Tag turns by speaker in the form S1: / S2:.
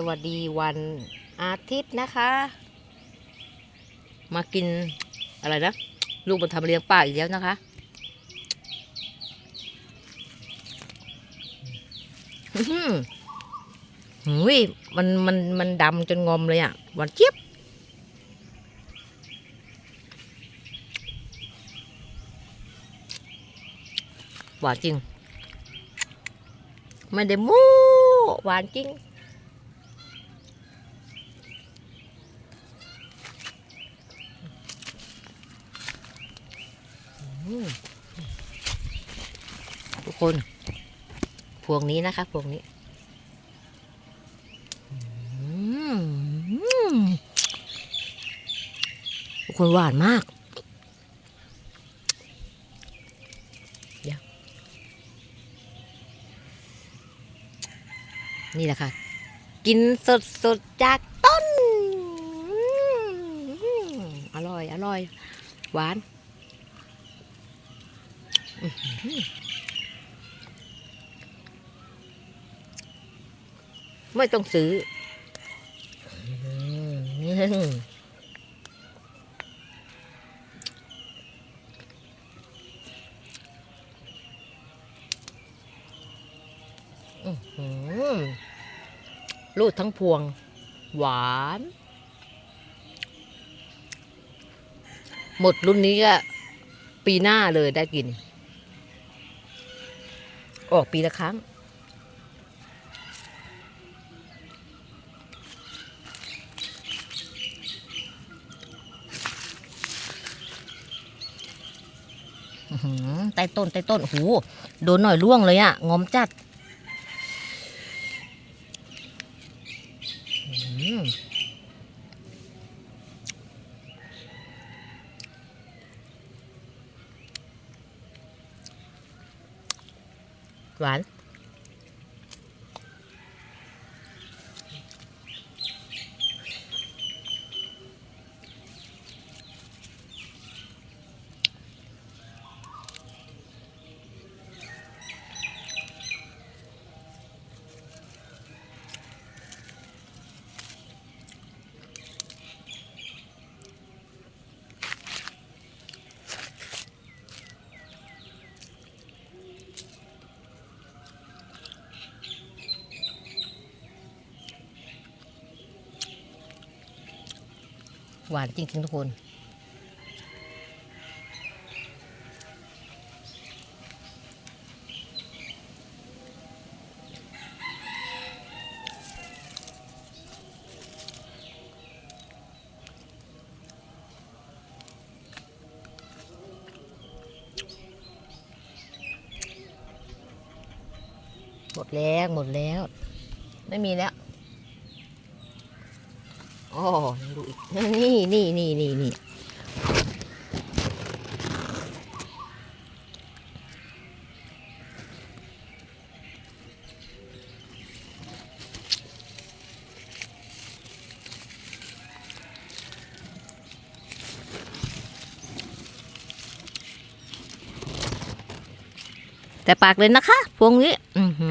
S1: สวัสดีวันอาทิตย์นะคะ มากินอะไรนะ ลูกมันทำเลี้ยงป่าอีกแล้วนะคะ อื้อหือหุยมันมันมันดำจนงอมเลยอะหวานเจี๊ยบหวานจริง ไม่ได้มูหวานจริง ทุกคน พวงนี้นะคะ พวงนี้ทุกคนหวานมากเดี๋ยวนี่แหละค่ะ กินสดสดจากต้น อร่อย อร่อย หวาน ไม่ต้องซื้อ รูดทั้งพวง หวาน หมดรุ่นนี้ก็ปีหน้าเลยได้กิน ออกปีละครั้ง ใต้ต้นใต้ต้นโอ้โหโดนหน่อยร่วงเลยอะงอมจัด หือหวาน หวานจริงๆทุกคน หมดแล้ว หมดแล้ว ไม่มีแล้ว อ๋อดูอีก นี่นี่นี่นี่นี่แต่ปากเลยนะคะ พวงนี้ อือหื